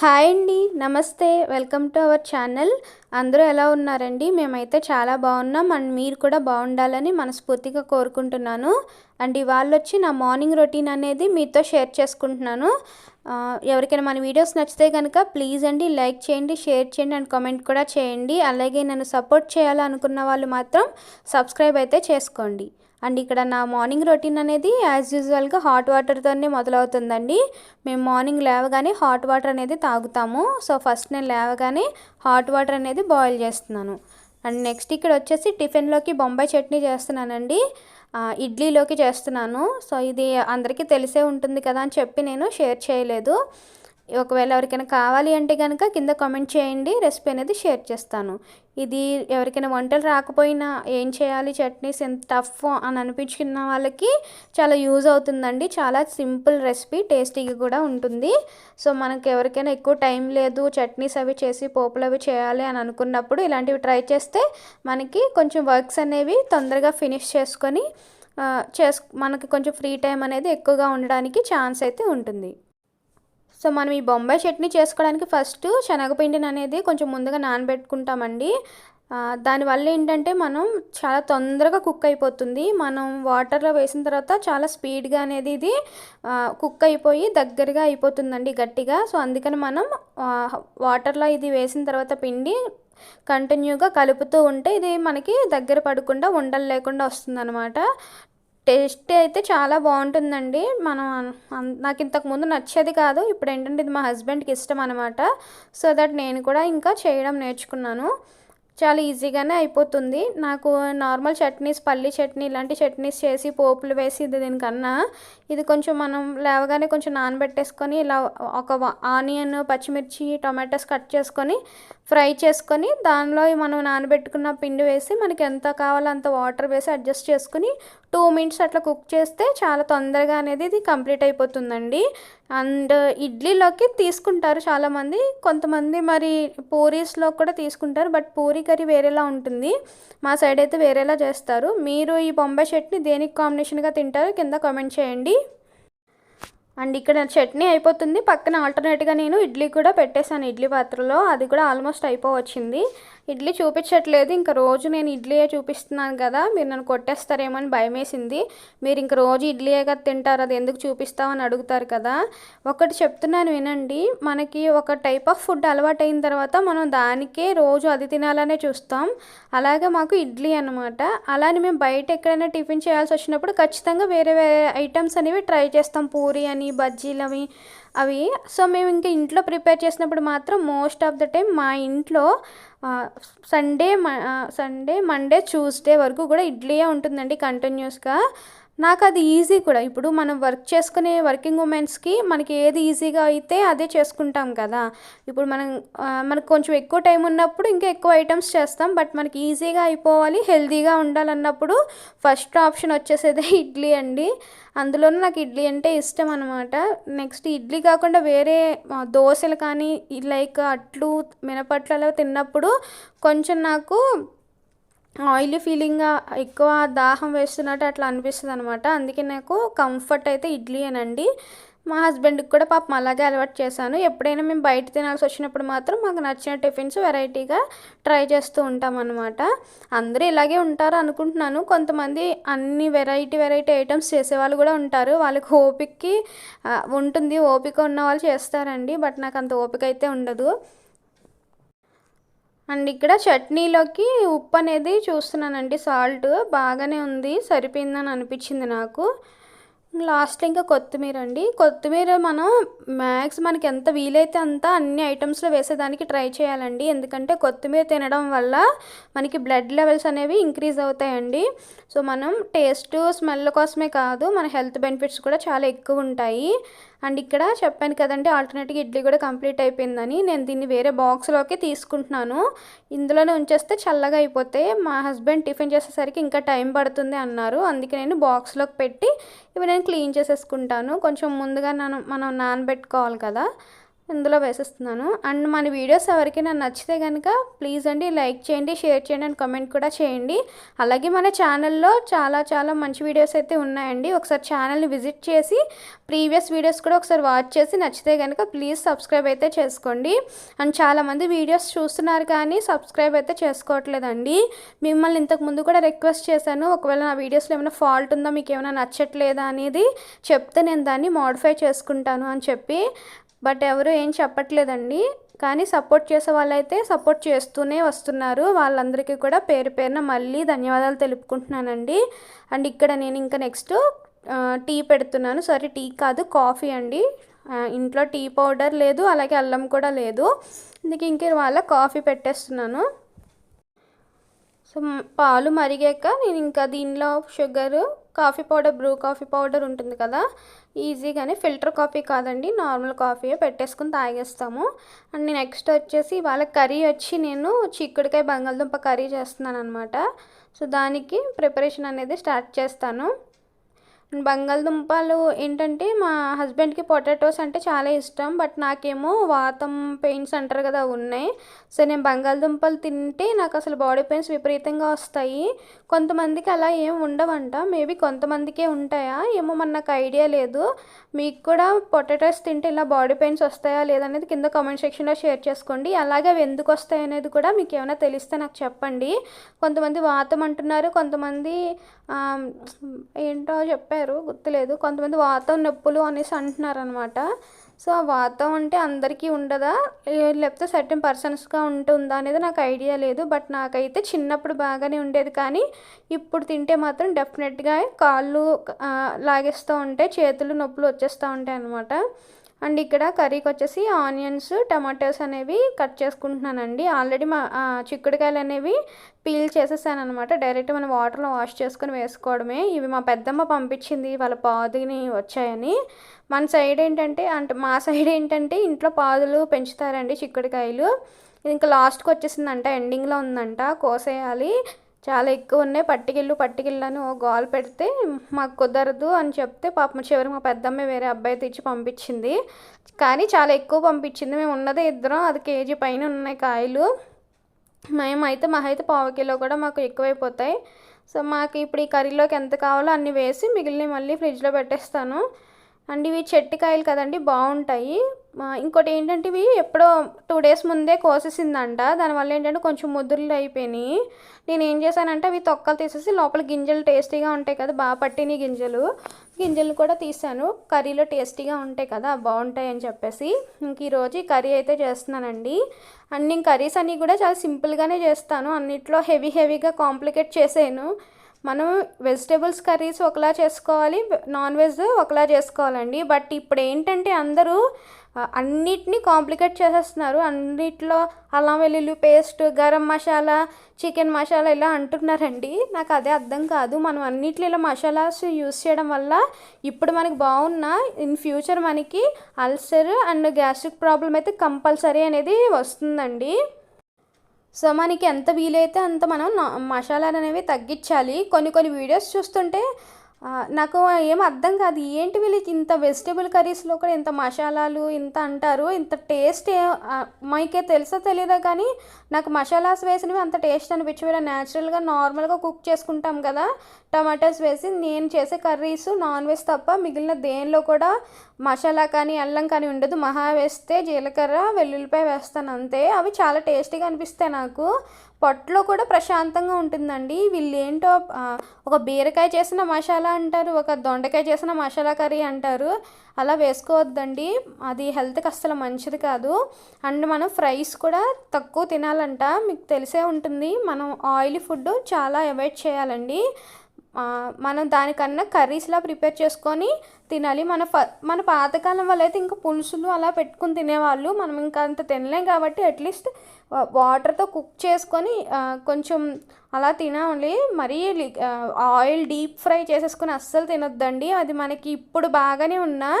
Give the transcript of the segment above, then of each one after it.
Hi అండి నమస్తే. Welcome to our channel. అందరూ ఎలా ఉన్నారండి? మేమైతే చాలా బాగున్నాం. అండ్ మీరు కూడా బాగుండాలని మనస్ఫూర్తిగా కోరుకుంటున్నాను. అండ్ ఇవాళ వచ్చి నా మార్నింగ్ రొటీన్ అనేది మీతో షేర్ చేసుకుంటున్నాను. ఎవరికైనా మన వీడియోస్ నచ్చితే కనుక ప్లీజ్ అండి లైక్ చేయండి షేర్ చేయండి అండ్ కామెంట్ కూడా చేయండి. అలాగే నన్ను సపోర్ట్ చేయాలనుకున్న వాళ్ళు మాత్రం సబ్స్క్రైబ్ అయితే చేసుకోండి. అండ్ ఇక్కడ నా మార్నింగ్ రొటీన్ అనేది యాజ్ యూజువల్గా హాట్ వాటర్తోనే మొదలవుతుందండి. మేము మార్నింగ్ లేవగానే హాట్ వాటర్ అనేది తాగుతాము. సో ఫస్ట్ నేను లేవగానే హాట్ వాటర్ అనేది బాయిల్ చేస్తున్నాను. అండ్ నెక్స్ట్ ఇక్కడ వచ్చేసి టిఫిన్లోకి బొంబాయి చట్నీ చేస్తున్నానండి. ఇడ్లీలోకి చేస్తున్నాను. సో ఇది అందరికీ తెలిసే ఉంటుంది కదా అని చెప్పి నేను షేర్ చేయలేదు. ఒకవేళ ఎవరికైనా కావాలి అంటే కనుక కింద కామెంట్ చేయండి రెసిపీ అనేది షేర్ చేస్తాను. ఇది ఎవరికైనా వంటలు రాకపోయినా ఏం చేయాలి చట్నీస్ ఎంత టఫ్ అని అనిపించుకున్న వాళ్ళకి చాలా యూజ్ అవుతుందండి. చాలా సింపుల్ రెసిపీ టేస్టీగా కూడా ఉంటుంది. సో మనకు ఎవరికైనా ఎక్కువ టైం లేదు చట్నీస్ అవి చేసి పోపులు అవి చేయాలి అని అనుకున్నప్పుడు ఇలాంటివి ట్రై చేస్తే మనకి కొంచెం వర్క్స్ అనేవి తొందరగా ఫినిష్ చేసుకొని చేసు మనకి కొంచెం ఫ్రీ టైం అనేది ఎక్కువగా ఉండడానికి ఛాన్స్ అయితే ఉంటుంది. సో మనం ఈ బొంబాయి చట్నీ చేసుకోవడానికి ఫస్ట్ శనగపిండిని అనేది కొంచెం ముందుగా నానబెట్టుకుంటామండి. దానివల్ల ఏంటంటే మనం చాలా తొందరగా కుక్ అయిపోతుంది. మనం వాటర్లో వేసిన తర్వాత చాలా స్పీడ్గా అనేది ఇది కుక్ అయిపోయి దగ్గరగా అయిపోతుందండి గట్టిగా. సో అందుకని మనం వాటర్లో ఇది వేసిన తర్వాత పిండి కంటిన్యూగా కలుపుతూ ఉంటే ఇది మనకి దగ్గర పడకుండా ఉండలు లేకుండా వస్తుందన్నమాట. టేస్ట్ అయితే చాలా బాగుంటుందండి. మనం అన్- నాకు ఇంతకు ముందు నచ్చేది కాదు. ఇప్పుడు ఏంటంటే ఇది మా హస్బెండ్కి ఇష్టం అనమాట సో దట్ నేను కూడా ఇంకా చేయడం నేర్చుకున్నాను. చాలా ఈజీగానే అయిపోతుంది. నాకు నార్మల్ చట్నీస్ పల్లి చట్నీ ఇలాంటి చట్నీస్ చేసి పోపులు వేసి ఇది దీనికన్నా ఇది కొంచెం మనం లేవగానే కొంచెం నానబెట్టేసుకొని ఇలా ఒక ఆనియన్ పచ్చిమిర్చి టొమాటోస్ కట్ చేసుకొని ఫ్రై చేసుకొని దానిలో మనం నానబెట్టుకున్న పిండి వేసి మనకి ఎంత కావాలో అంత వాటర్ వేసి అడ్జస్ట్ చేసుకుని టూ మినిట్స్ అట్లా కుక్ చేస్తే చాలా తొందరగా అనేది ఇది కంప్లీట్ అయిపోతుందండి. అండ్ ఇడ్లీలోకి తీసుకుంటారు చాలామంది. కొంతమంది మరి పూరీస్లో కూడా తీసుకుంటారు బట్ పూరీ కర్రీ వేరేలా ఉంటుంది. మా సైడ్ అయితే వేరేలా చేస్తారు. మీరు ఈ బొంబాయి చట్నీ దేనికి కాంబినేషన్గా తింటారో కింద కామెంట్ చేయండి. అండ్ ఇక్కడ చట్నీ అయిపోతుంది. పక్కన ఆల్టర్నేట్గా నేను ఇడ్లీ కూడా పెట్టేశాను. ఇడ్లీ పాత్రలో అది కూడా ఆల్మోస్ట్ అయిపోవచ్చింది. ఇడ్లీ చూపించట్లేదు. ఇంకా రోజు నేను ఇడ్లీయే చూపిస్తున్నాను కదా మీరు నన్ను కొట్టేస్తారేమో అని భయం వేసింది మీరు ఇంక రోజు ఇడ్లీయే కదా తింటారు అది ఎందుకు చూపిస్తామని అడుగుతారు కదా. ఒకటి చెప్తున్నాను వినండి మనకి ఒక టైప్ ఆఫ్ ఫుడ్ అలవాటు అయిన తర్వాత మనం దానికే రోజు అది తినాలనే చూస్తాం. అలాగే మాకు ఇడ్లీ అనమాట అలానే మేము బయట ఎక్కడైనా టిఫిన్ చేయాల్సి వచ్చినప్పుడు ఖచ్చితంగా వేరే వేరే ఐటమ్స్ అనేవి ట్రై చేస్తాం. పూరి అని బజ్జీలు అవి అవి. సో మేము ఇంకా ఇంట్లో ప్రిపేర్ చేసినప్పుడు మాత్రం మోస్ట్ ఆఫ్ ద టైం మా ఇంట్లో సండే సండే మండే ట్యూస్డే వరకు కూడా ఇడ్లీయే ఉంటుందండి కంటిన్యూస్గా. నాకు అది ఈజీ కూడా. ఇప్పుడు మనం వర్క్ చేసుకునే వర్కింగ్ ఉమెన్స్కి మనకి ఏది ఈజీగా అయితే అదే చేసుకుంటాం కదా. ఇప్పుడు మనం మనకు కొంచెం ఎక్కువ టైం ఉన్నప్పుడు ఇంకా ఎక్కువ ఐటమ్స్ చేస్తాం. బట్ మనకి ఈజీగా అయిపోవాలి హెల్తీగా ఉండాలన్నప్పుడు ఫస్ట్ ఆప్షన్ వచ్చేసేదే ఇడ్లీ అండి. అందులోనూ నాకు ఇడ్లీ అంటే ఇష్టం అనమాట నెక్స్ట్ ఇడ్లీ కాకుండా వేరే దోశలు కానీ లైక్ అట్లు మినపట్లలో తిన్నప్పుడు కొంచెం నాకు ఆయిలీ ఫీలింగ్గా ఎక్కువ దాహం వేస్తున్నట్టు అట్లా అనిపిస్తుంది అనమాట అందుకే నాకు కంఫర్ట్ అయితే ఇడ్లీ అనండి. మా హస్బెండ్కి కూడా పాపం అలాగే అలవాటు చేశాను. ఎప్పుడైనా మేము బయట తినాల్సి వచ్చినప్పుడు మాత్రం మాకు నచ్చిన టిఫిన్స్ వెరైటీగా ట్రై చేస్తూ ఉంటామన్నమాట అందరూ ఇలాగే ఉంటారు అనుకుంటున్నాను. కొంతమంది అన్ని వెరైటీ వెరైటీ ఐటమ్స్ చేసేవాళ్ళు కూడా ఉంటారు. వాళ్ళకి ఓపికకి ఉంటుంది. ఓపిక ఉన్న వాళ్ళు చేస్తారండి. బట్ నాకు అంత ఓపిక అయితే ఉండదు. అండ్ ఇక్కడ చట్నీలోకి ఉప్పు అనేది చూస్తున్నానండి. సాల్ట్ బాగానే ఉంది సరిపోయిందని అనిపించింది నాకు. లాస్ట్ ఇంకా కొత్తిమీర అండి. కొత్తిమీర మనం మ్యాక్స్ మనకి ఎంత వీలైతే అంత అన్ని ఐటమ్స్లో వేసేదానికి ట్రై చేయాలండి. ఎందుకంటే కొత్తిమీర తినడం వల్ల మనకి బ్లడ్ లెవెల్స్ అనేవి ఇంక్రీజ్ అవుతాయండి. సో మనం టేస్ట్ స్మెల్ కోసమే కాదు మన హెల్త్ బెనిఫిట్స్ కూడా చాలా ఎక్కువ ఉంటాయి. అండ్ ఇక్కడ చెప్పాను కదండి ఆల్టర్నేట్గా ఇడ్లీ కూడా కంప్లీట్ అయిపోయిందని. నేను దీన్ని వేరే బాక్స్లోకి తీసుకుంటున్నాను. ఇందులోనే ఉంచేస్తే చల్లగా అయిపోతే మా హస్బెండ్ టిఫిన్ చేసేసరికి ఇంకా టైం పడుతుంది అన్నారు. అందుకే నేను బాక్స్లోకి పెట్టి ఇవి నేను క్లీన్ చేసేసుకుంటాను. కొంచెం ముందుగా మనం మనం నానబెట్టుకోవాలి కదా. ఇందులో వేసేస్తున్నాను. అండ్ మన వీడియోస్ ఎవరికైనా నచ్చితే కనుక ప్లీజ్ అండి లైక్ చేయండి షేర్ చేయండి అండ్ కామెంట్ కూడా చేయండి. అలాగే మన ఛానల్లో చాలా చాలా మంచి వీడియోస్ అయితే ఉన్నాయండి. ఒకసారి ఛానల్ని విజిట్ చేసి ప్రీవియస్ వీడియోస్ కూడా ఒకసారి వాచ్ చేసి నచ్చితే కనుక ప్లీజ్ సబ్స్క్రైబ్ అయితే చేసుకోండి. అండ్ చాలామంది వీడియోస్ చూస్తున్నారు కానీ సబ్స్క్రైబ్ అయితే చేసుకోవట్లేదండి. మిమ్మల్ని ఇంతకు ముందు కూడా రిక్వెస్ట్ చేశాను. ఒకవేళ నా వీడియోస్లో ఏమైనా ఫాల్ట్ ఉందా మీకు ఏమైనా నచ్చట్లేదా అనేది చెప్తే నేను దాన్ని మోడిఫై చేసుకుంటాను అని చెప్పి. బట్ ఎవరు ఏం చెప్పట్లేదండి. కానీ సపోర్ట్ చేసే వాళ్ళైతే సపోర్ట్ చేస్తూనే వస్తున్నారు. వాళ్ళందరికీ కూడా పేరు పేరున మళ్ళీ ధన్యవాదాలు తెలుపుకుంటున్నానండి. అండ్ ఇక్కడ నేను ఇంకా నెక్స్ట్ టీ పెడుతున్నాను. సారీ టీ కాదు కాఫీ అండి. ఇంట్లో టీ పౌడర్ లేదు అలాగే అల్లం కూడా లేదు. ఇందుకు ఇంక వాళ్ళ కాఫీ పెట్టేస్తున్నాను. సో పాలు మరిగాక నేను ఇంకా దీనిలో sugar coffee powder Bru coffee powder ఉంటుంది కదా ఈజీగానే ఫిల్టర్ కాఫీ కాదండి నార్మల్ కాఫీ పెట్టేసుకుని తాగేస్తాము. అండ్ నెక్స్ట్ వచ్చేసి వాళ్ళ కర్రీ వచ్చి నేను చిక్కుడుకాయ బంగాళదుంప కర్రీ చేస్తున్నాను అనమాట సో దానికి ప్రిపరేషన్ అనేది స్టార్ట్ చేస్తాను. బంగాళదుంపలు ఏంటంటే మా హస్బెండ్కి పొటాటోస్ అంటే చాలా ఇష్టం బట్ నాకేమో వాతం పెయిన్స్ అంటారు కదా ఉన్నాయి. సో నేను బంగాళదుంపలు తింటే నాకు అసలు బాడీ పెయిన్స్ విపరీతంగా వస్తాయి. కొంతమందికి అలా ఏం ఉండవంట. మేబీ కొంతమందికే ఉంటాయా? ఏమో మన నాకు ఐడియా లేదు. మీకు కూడా పొటాటోస్ తింటే ఇలా బాడీ పెయిన్స్ వస్తాయా లేదనేది కింద కామెంట్ సెక్షన్లో షేర్ చేసుకోండి. అలాగే అవి ఎందుకు వస్తాయి అనేది కూడా మీకు ఏమైనా తెలిస్తే నాకు చెప్పండి. కొంతమంది వాతం అంటున్నారు. కొంతమంది ఏంటో చెప్పారు గుర్తులేదు. కొంతమంది వాతం నొప్పులు అనేసి అంటున్నారు అనమాట సో ఆ వాతం అంటే అందరికీ ఉండదా? లేకపోతే సర్టెన్ పర్సన్స్గా ఉంటుందా అనేది నాకు ఐడియా లేదు. బట్ నాకైతే చిన్నప్పుడు బాగానే ఉండేది. కానీ ఇప్పుడు తింటే మాత్రం డెఫినెట్గా కాళ్ళు లాగేస్తూ ఉంటాయి చేతులు నొప్పులు వచ్చేస్తూ ఉంటాయి అనమాట అండ్ ఇక్కడ కర్రీకి వచ్చేసి ఆనియన్స్ టమాటోస్ అనేవి కట్ చేసుకుంటున్నానండి. ఆల్రెడీ మా చిక్కుడుకాయలు అనేవి పీల్ చేసేసాను అనమాట డైరెక్ట్ మనం వాటర్లో వాష్ చేసుకొని వేసుకోవడమే. ఇవి మా పెద్దమ్మ పంపించింది వాళ్ళ పాదుని వచ్చాయని. మన సైడ్ ఏంటంటే అంటే మా సైడ్ ఏంటంటే ఇంట్లో పాదులు పెంచుతారండి చిక్కుడుకాయలు. ఇంకా లాస్ట్కి వచ్చేసిందంట ఎండింగ్లో ఉందంట కోసేయాలి. చాలా ఎక్కువ ఉన్నాయి. పట్టుకెళ్ళు పట్టుకెళ్ళు అని ఓ గోల్ పెడితే మాకు కుదరదు అని చెప్తే పాపం చివరి మా పెద్దమ్మ వేరే అబ్బాయి తెచ్చి పంపించింది. కానీ చాలా ఎక్కువ పంపించింది. మేము ఉన్నదే ఇద్దరం. అది కేజీ పైన ఉన్నాయి కాయలు. మేమైతే అయితే మా అయితే పావు కిలో కూడా మాకు ఎక్కువైపోతాయి. సో మాకు ఇప్పుడు ఈ కర్రీలోకి ఎంత కావాలో అన్ని వేసి మిగిలిన మళ్ళీ ఫ్రిడ్జ్లో పెట్టేస్తాను. అండ్ ఇవి చెట్టుకాయలు కదండి బాగుంటాయి. ఇంకోటి ఏంటంటే ఇవి ఎప్పుడో టూ డేస్ ముందే కోసేసిందంట. దానివల్ల ఏంటంటే కొంచెం ముద్దులు అయిపోయినాయి. నేను ఏం చేశానంటే అవి తొక్కలు తీసేసి లోపల గింజలు టేస్టీగా ఉంటాయి కదా బాగా పట్టినాయి గింజలు. గింజలు కూడా తీసాను. కర్రీలో టేస్టీగా ఉంటాయి కదా బాగుంటాయి అని చెప్పేసి. ఇంక ఈరోజు ఈ కర్రీ అయితే చేస్తున్నానండి. అండ్ నేను కర్రీస్ అన్నీ కూడా చాలా సింపుల్గానే చేస్తాను. అన్నిట్లో హెవీ హెవీగా కాంప్లికేట్ చేసాను మనం వెజిటేబుల్స్ కర్రీస్ ఒకలా చేసుకోవాలి నాన్ వెజ్ ఒకలా చేసుకోవాలండి. బట్ ఇప్పుడు ఏంటంటే అందరూ అన్నిటినీ కాంప్లికేట్ చేసేస్తున్నారు. అన్నిట్లో అల్లం వెల్లుల్లి పేస్ట్ గరం మసాలా చికెన్ మసాలా ఇలా అంటున్నారండి. నాకు అదే అర్థం కాదు. మనం అన్నిట్లో ఇలా మసాలాస్ యూస్ చేయడం వల్ల ఇప్పుడు మనకి బాగున్న ఇన్ ఫ్యూచర్ మనకి అల్సర్ అండ్ గ్యాస్ట్రిక్ ప్రాబ్లం అయితే కంపల్సరీ అనేది వస్తుందండి. సో మనకి ఎంత వీలైతే అంత మనం మసాలాలు అనేవి తగ్గించాలి. కొన్ని కొన్ని వీడియోస్ చూస్తుంటే నాకు ఏం అర్థం కాదు. ఏంటి వీళ్ళకి ఇంత వెజిటేబుల్ కర్రీస్లో కూడా ఇంత మసాలాలు ఇంత అంటారు ఇంత టేస్ట్ మైకే తెలుసో తెలియదా కానీ నాకు మసాలాస్ వేసినవి అంత టేస్ట్ అనిపించి వీళ్ళ న్యాచురల్గా నార్మల్గా కుక్ చేసుకుంటాం కదా టమాటాస్ వేసి నేను చేసే కర్రీస్ నాన్ వెజ్ తప్ప మిగిలిన దేనిలో కూడా మసాలా కానీ అల్లం కానీ ఉండదు. మహా వేస్తే జీలకర్ర వెల్లుల్లిపాయ వేస్తాను అంతే. అవి చాలా టేస్టీగా అనిపిస్తాయి నాకు. పొట్టలో కూడా ప్రశాంతంగా ఉంటుందండి. వీళ్ళు ఏంటో ఒక బీరకాయ చేసిన మసాలా అంటారు ఒక దొండకాయ చేసిన మసాలా కర్రీ అంటారు. అలా వేసుకోవద్దండి. అది హెల్త్కి అస్సలు మంచిది కాదు. అండ్ మనం ఫ్రైస్ కూడా తక్కువ తినాలంట. మీకు తెలిసే ఉంటుంది మనం ఆయిలీ ఫుడ్ చాలా అవాయిడ్ చేయాలండి. మనం దానికన్నా కర్రీస్లా ప్రిపేర్ చేసుకొని తినాలి. మన ఫ మన పాతకాలం వాళ్ళైతే ఇంకా పులుసులు అలా పెట్టుకుని తినేవాళ్ళు. మనం ఇంకా అంత తినలేం కాబట్టి అట్లీస్ట్ వాటర్తో కుక్ చేసుకొని కొంచెం అలా తినాలి. మరీ ఆయిల్ డీప్ ఫ్రై చేసేసుకొని అస్సలు తినొద్దండి. అది మనకి ఇప్పుడు బాగానే ఉన్నా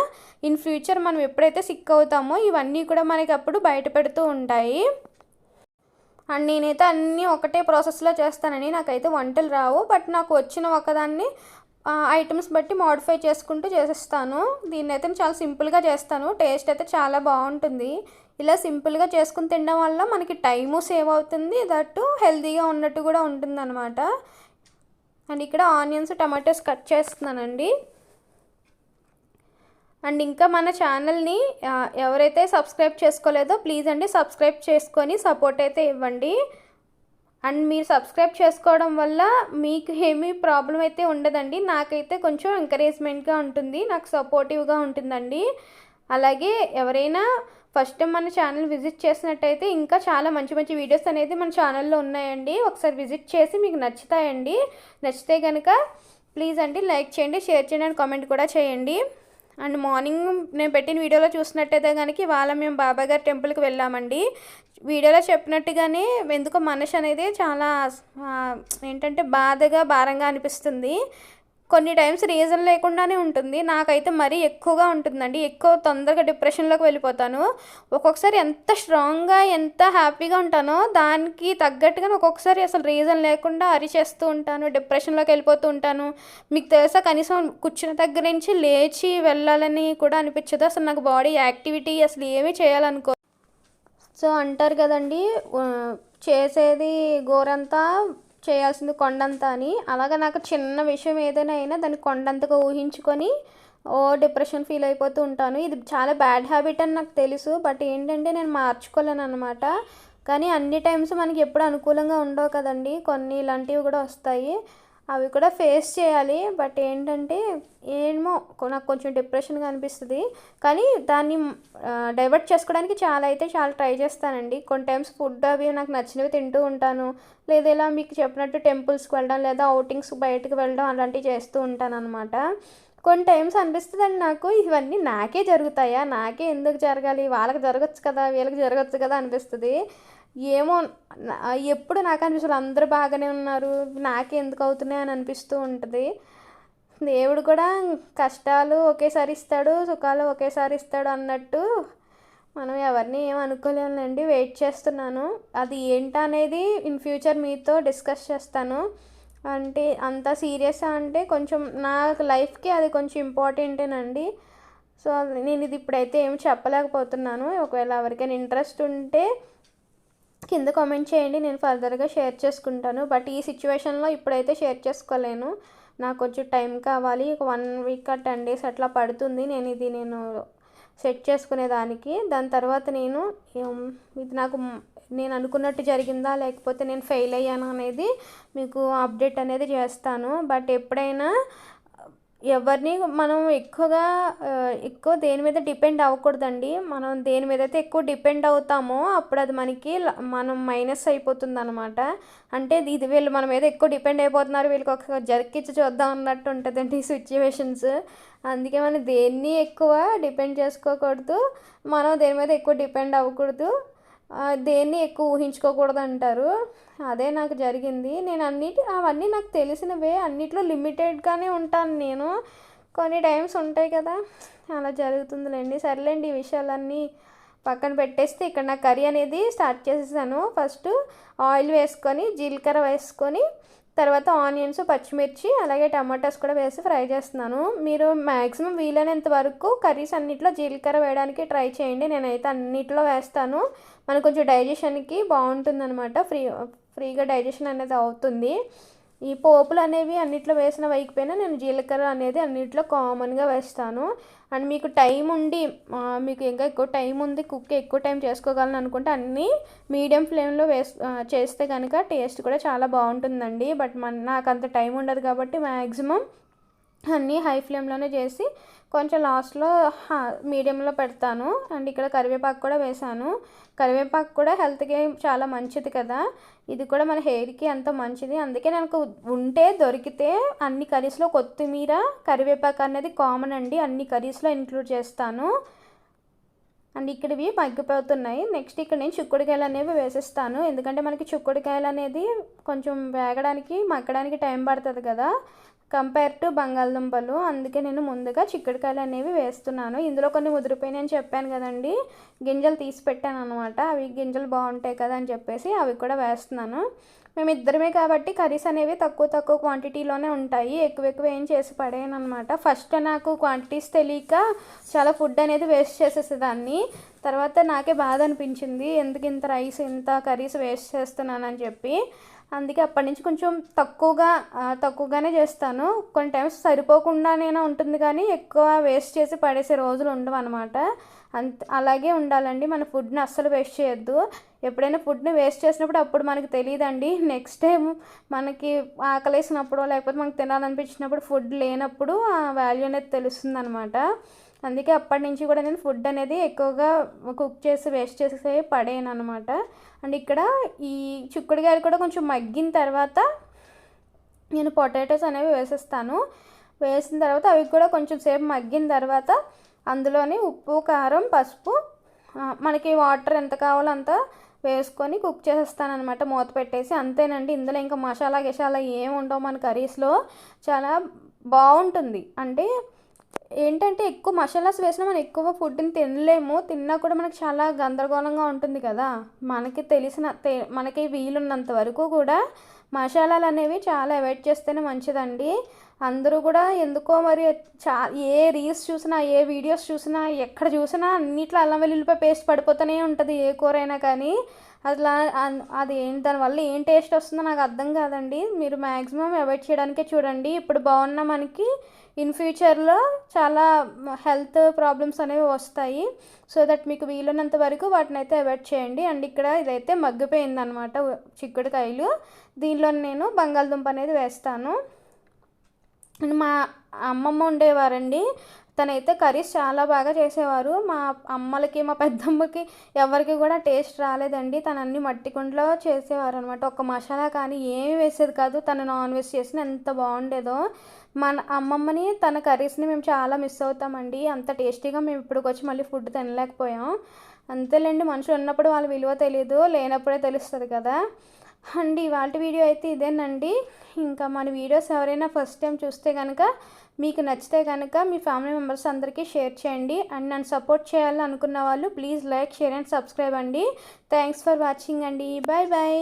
ఇన్ ఫ్యూచర్ మనం ఎప్పుడైతే సిక్ అవుతామో ఇవన్నీ కూడా మనకి అప్పుడు బయట పెడుతూ ఉంటాయి. అండ్ నేనైతే అన్నీ ఒకటే ప్రాసెస్లో చేస్తానని నాకైతే వంటలు రావు. బట్ నాకు వచ్చిన ఒకదాన్ని ఐటమ్స్ బట్టి మోడిఫై చేసుకుంటూ చేసేస్తాను. దీన్ని అయితే చాలా సింపుల్గా చేస్తాను. టేస్ట్ అయితే చాలా బాగుంటుంది. ఇలా సింపుల్గా చేసుకుని తినడం వల్ల మనకి టైము సేవ్ అవుతుంది. దట్టు హెల్తీగా ఉన్నట్టు కూడా ఉంటుంది అనమాట అండ్ ఇక్కడ ఆనియన్స్ టమాటోస్ కట్ చేస్తున్నానండి. అండ్ ఇంకా మన ఛానల్ని ఎవరైతే సబ్స్క్రైబ్ చేసుకోలేదో ప్లీజ్ అండి సబ్స్క్రైబ్ చేసుకొని సపోర్ట్ అయితే ఇవ్వండి. అండ్ మీరు సబ్స్క్రైబ్ చేసుకోవడం వల్ల మీకు ఏమీ ప్రాబ్లం అయితే ఉండదండి. నాకైతే కొంచెం ఎంకరేజ్మెంట్గా ఉంటుంది నాకు సపోర్టివ్గా ఉంటుందండి. అలాగే ఎవరైనా ఫస్ట్ టైం మన ఛానల్ విజిట్ చేసినట్టయితే ఇంకా చాలా మంచి మంచి వీడియోస్ అనేది మన ఛానల్లో ఉన్నాయండి. ఒకసారి విజిట్ చేసి మీకు నచ్చుతాయండి. నచ్చితే కనుక ప్లీజ్ అండి లైక్ చేయండి షేర్ చేయండి అండ్ కామెంట్ కూడా చేయండి. అండ్ మార్నింగ్ నేను పెట్టిన వీడియోలో చూసినట్టయితే కనుక ఇవాళ మేము బాబాగారి టెంపుల్కి వెళ్ళామండి. వీడియోలో చెప్పినట్టుగానే ఎందుకో మనసు అనేది చాలా ఏంటంటే బాధగా భారంగా అనిపిస్తుంది. కొన్ని టైమ్స్ రీజన్ లేకుండానే ఉంటుంది. నాకైతే మరీ ఎక్కువగా ఉంటుందండి. ఎక్కువ తొందరగా డిప్రెషన్లోకి వెళ్ళిపోతాను. ఒక్కొక్కసారి ఎంత స్ట్రాంగ్గా ఎంత హ్యాపీగా ఉంటానో దానికి తగ్గట్టుగా ఒక్కొక్కసారి అసలు రీజన్ లేకుండా అరిచేస్తూ ఉంటాను. డిప్రెషన్లోకి వెళ్ళిపోతూ ఉంటాను. మీకు తెలుసా కనీసం కూర్చున్న దగ్గర నుంచి లేచి వెళ్ళాలని కూడా అనిపించదు. అసలు నాకు బాడీ యాక్టివిటీ అసలు ఏమీ చేయాలనుకో సో అంటారు కదండి చేసేది గోరంతా చేయాల్సింది కొండంత అని. అలాగా నాకు చిన్న విషయం ఏదైనా అయినా దాన్ని కొండంతగా ఊహించుకొని ఓ డిప్రెషన్ ఫీల్ అయిపోతూ ఉంటాను. ఇది చాలా బ్యాడ్ హ్యాబిట్ అని నాకు తెలుసు బట్ ఏంటంటే నేను మార్చుకోలేను అనమాట కానీ అన్ని టైమ్స్ మనకి ఎప్పుడు అనుకూలంగా ఉండవు కదండి. కొన్ని ఇలాంటివి కూడా వస్తాయి. అవి కూడా ఫేస్ చేయాలి. బట్ ఏంటంటే ఏమో నాకు కొంచెం డిప్రెషన్గా అనిపిస్తుంది. కానీ దాన్ని డైవర్ట్ చేసుకోవడానికి చాలా అయితే చాలా ట్రై చేస్తానండి. కొన్ని టైమ్స్ ఫుడ్ అవి నాకు నచ్చినవి తింటూ ఉంటాను. లేదా ఇలా మీకు చెప్పినట్టు టెంపుల్స్కి వెళ్ళడం లేదా అవుటింగ్స్ బయటకు వెళ్ళడం అలాంటివి చేస్తూ ఉంటాను అనమాట కొన్ని టైమ్స్ అనిపిస్తుందండి నాకు ఇవన్నీ నాకే జరుగుతాయా? నాకే ఎందుకు జరగాలి? వాళ్ళకి జరగచ్చు కదా వీళ్ళకి జరగచ్చు కదా అనిపిస్తుంది. ఏమో ఎప్పుడు నాకు అనిపిస్తుంది అందరూ బాగానే ఉన్నారు నాకే ఎందుకు అవుతున్నాయి అని అనిపిస్తూ ఉంటుంది. దేవుడు కూడా కష్టాలు ఒకేసారి ఇస్తాడు సుఖాలు ఒకేసారి ఇస్తాడు అన్నట్టు మనం ఎవరిని ఏం అనుకోలేములేండి వెయిట్ చేస్తున్నాను. అది ఏంటనేది ఇన్ ఫ్యూచర్ మీతో డిస్కస్ చేస్తాను. అంటే అంత సీరియస్ అంటే కొంచెం నాకు లైఫ్కి అది కొంచెం ఇంపార్టెంటేనండి. సో నేను ఇది ఇప్పుడైతే ఏం చెప్పలేకపోతున్నాను. ఒకవేళ ఎవరికైనా ఇంట్రెస్ట్ ఉంటే కింద కామెంట్ చేయండి. నేను ఫర్దర్గా షేర్ చేసుకుంటాను. బట్ ఈ సిచ్యువేషన్లో ఇప్పుడైతే షేర్ చేసుకోలేను. నాకు కొంచెం టైం కావాలి. ఒక వన్ వీక్ ఆ టెన్ డేస్ అట్లా పడుతుంది. నేను ఇది నేను సెట్ చేసుకునేదానికి. దాని తర్వాత నేను ఇది నాకు నేను అనుకున్నట్టు జరిగిందా? లేకపోతే నేను ఫెయిల్ అయ్యాను అనేది మీకు అప్డేట్ అనేది చేస్తాను. బట్ ఎప్పుడైనా ఎవరిని మనం ఎక్కువగా ఎక్కువ దేని మీద డిపెండ్ అవ్వకూడదండి. మనం దేని మీద అయితే ఎక్కువ డిపెండ్ అవుతామో అప్పుడు అది మనకి మనం మైనస్ అయిపోతుంది అనమాట అంటే ఇది వీళ్ళు మన మీద ఎక్కువ డిపెండ్ అయిపోతున్నారు. వీళ్ళకి ఒక జరికిచ్చి చూద్దాం అన్నట్టు ఉంటుందండి ఈ సిచ్యువేషన్స్. అందుకే మనం దేన్ని ఎక్కువ డిపెండ్ చేసుకోకూడదు మనం దేని మీద ఎక్కువ డిపెండ్ అవ్వకూడదు. దేన్ని ఎక్కువ ఊహించుకోకూడదు అంటారు అదే నాకు జరిగింది. నేను అన్నిటి అవన్నీ నాకు తెలిసినవే. అన్నిట్లో లిమిటెడ్గానే ఉంటాను నేను. కొన్ని టైమ్స్ ఉంటాయి కదా. అలా జరుగుతుందిలేండి. సర్లేండి ఈ విషయాలన్నీ పక్కన పెట్టేస్తే ఇక్కడ నా కర్రీ అనేది స్టార్ట్ చేసేసాను. ఫస్ట్ ఆయిల్ వేసుకొని జీలకర్ర వేసుకొని తర్వాత ఆనియన్స్ పచ్చిమిర్చి అలాగే టమాటాస్ కూడా వేసి ఫ్రై చేస్తున్నాను. మీరు మ్యాక్సిమం వీలైనంత వరకు కర్రీస్ అన్నిట్లో జీలకర్ర వేయడానికి ట్రై చేయండి. నేనైతే అన్నిట్లో వేస్తాను. మనకు కొంచెం డైజెషన్కి బాగుంటుంది అనమాట ఫ్రీ ఫ్రీగా డైజెషన్ అనేది అవుతుంది. ఈ పోపులు అనేవి అన్నిట్లో వేసిన వేయకపోయినా నేను జీలకర్ర అనేది అన్నిట్లో కామన్గా వేస్తాను. అండ్ మీకు టైం ఉండి మీకు ఇంకా ఎక్కువ టైం ఉంది కుక్ ఎక్కువ టైం చేసుకోగలను అనుకుంటే అన్నీ మీడియం ఫ్లేమ్లో వేస్ చేస్తే కనుక టేస్ట్ కూడా చాలా బాగుంటుందండి. బట్ మన నాకు అంత టైం ఉండదు కాబట్టి మ్యాక్సిమం అన్నీ హై ఫ్లేమ్లోనే చేసి కొంచెం లాస్ట్లో మీడియంలో పెడతాను. అండ్ ఇక్కడ కరివేపాకు కూడా వేసాను. కరివేపాకు కూడా హెల్త్కి చాలా మంచిది కదా. ఇది కూడా మన హెయిర్కి ఎంతో మంచిది. అందుకే నాకు ఉంటే దొరికితే అన్ని కర్రీస్లో కొత్తిమీర కరివేపాకు అనేది కామన్ అండి. అన్ని కర్రీస్లో ఇంక్లూడ్ చేస్తాను. అండ్ ఇక్కడవి మగ్గిపోతున్నాయి. నెక్స్ట్ ఇక్కడ నేను చుక్కుడుకాయలు అనేవి వేసేస్తాను. ఎందుకంటే మనకి చుక్కుడుకాయలు అనేది కొంచెం వేగడానికి మగ్గడానికి టైం పడుతుంది కదా. కంపేర్ టు బంగాళదుంపలు అందుకే నేను ముందుగా చిక్కుడుకాయలు అనేవి వేస్తున్నాను. ఇందులో కొన్ని ముదిరిపోయినాయని చెప్పాను కదండి. గింజలు తీసి పెట్టాను అనమాట అవి గింజలు బాగుంటాయి కదా అని చెప్పేసి అవి కూడా వేస్తున్నాను. మేము ఇద్దరమే కాబట్టి కర్రీస్ అనేవి తక్కువ తక్కువ క్వాంటిటీలోనే ఉంటాయి. ఎక్కువ ఎక్కువ ఏం చేసి పడేయను అనమాట ఫస్ట్ నాకు క్వాంటిటీస్ తెలియక చాలా ఫుడ్ అనేది వేస్ట్ చేసేసేదాన్ని. తర్వాత నాకే బాధ అనిపించింది. ఎందుకు ఇంత రైస్ ఇంత కర్రీస్ వేస్ట్ చేస్తున్నానని చెప్పి. అందుకే అప్పటి నుంచి కొంచెం తక్కువగా తక్కువగానే చేస్తాను. కొన్ని టైమ్స్ సరిపోకుండానైనా ఉంటుంది కానీ ఎక్కువ వేస్ట్ చేసి పడేసే రోజులు ఉండవు అనమాట అంత అలాగే ఉండాలండి. మన ఫుడ్ని అస్సలు వేస్ట్ చేయొద్దు. ఎప్పుడైనా ఫుడ్ని వేస్ట్ చేసినప్పుడు అప్పుడు మనకి తెలియదండి. నెక్స్ట్ టైం మనకి ఆకలేసినప్పుడు లేకపోతే మనకు తినాలనిపించినప్పుడు ఫుడ్ లేనప్పుడు ఆ వాల్యూ అనేది తెలుస్తుంది అనమాట అందుకే అప్పటి నుంచి కూడా నేను ఫుడ్ అనేది ఎక్కువగా కుక్ చేసి వేస్ట్ చేసే పడేయను అనమాట అండ్ ఇక్కడ ఈ చిక్కుడుగాయలు కూడా కొంచెం మగ్గిన తర్వాత నేను పొటాటోస్ అనేవి వేసేస్తాను. వేసిన తర్వాత అవి కూడా కొంచెం సేపు మగ్గిన తర్వాత అందులోని ఉప్పు కారం పసుపు మనకి వాటర్ ఎంత కావాలో అంత వేసుకొని కుక్ చేసేస్తాను అనమాట మూత పెట్టేసి అంతేనండి. ఇందులో ఇంకా మసాలా గిసాలా ఏమి ఉండవు మన కర్రీస్లో. చాలా బాగుంటుంది. అంటే ఏంటంటే ఎక్కువ మసాలాస్ వేసినా మనం ఎక్కువ ఫుడ్ని తినలేము. తిన్నా కూడా మనకి చాలా గందరగోళంగా ఉంటుంది కదా. మనకి తెలిసిన మనకి వీలున్నంత వరకు కూడా మసాలాలు అనేవి చాలా అవాయిడ్ చేస్తేనే మంచిదండి. అందరూ కూడా ఎందుకో మరి చా ఏ రీల్స్ చూసినా ఏ వీడియోస్ చూసినా ఎక్కడ చూసినా అన్నిట్లో అల్లం వెల్లుల్లిపాయ పేస్ట్ పడిపోతూనే ఉంటుంది ఏ కూర అయినా కానీ. అట్లా అది ఏంటి దానివల్ల ఏం టేస్ట్ వస్తుందో నాకు అర్థం కాదండి. మీరు మ్యాక్సిమం అవాయిడ్ చేయడానికే చూడండి. ఇప్పుడు బాగున్న మనకి ఇన్ ఫ్యూచర్లో చాలా హెల్త్ ప్రాబ్లమ్స్ అనేవి వస్తాయి. సో దట్ మీకు వీలున్నంత వరకు వాటిని అయితే అవాయిడ్ చేయండి. అండ్ ఇక్కడ ఇదైతే మగ్గిపోయింది అనమాట చిక్కుడుకాయలు. దీనిలో నేను బంగాళదుంప అనేది వేస్తాను. మా అమ్మమ్మ ఉండేవారండి. తనైతే కర్రీస్ చాలా బాగా చేసేవారు. మా అమ్మలకి మా పెద్దమ్మకి ఎవరికి కూడా టేస్ట్ రాలేదండి. తను అన్ని మట్టి కుండలో చేసేవారు అనమాట ఒక మసాలా కానీ ఏమి వేసేది కాదు. తను నాన్ వెజ్ చేసిన ఎంత బాగుండేదో. మన అమ్మమ్మని తన కర్రీస్ని మేము చాలా మిస్ అవుతామండి. అంత టేస్టీగా మేము ఇప్పటికి వచ్చి మళ్ళీ ఫుడ్ తినలేకపోయాం. అంతేలేండి మనుషులు ఉన్నప్పుడు వాళ్ళ విలువ తెలియదు లేనప్పుడే తెలుస్తుంది కదా. అండి ఇవాళ వీడియో అయితే ఇదేనండి. ఇంకా మన వీడియోస్ ఎవరైనా ఫస్ట్ టైం చూస్తే కనుక మీకు నచ్చితే కనుక మీ ఫ్యామిలీ మెంబర్స్ అందరికీ షేర్ చేయండి. అండ్ నన్ను సపోర్ట్ చేయాలని అనుకున్న వాళ్ళు please like share and subscribe అండి. థ్యాంక్స్ ఫర్ వాచింగ్ అండి. Bye bye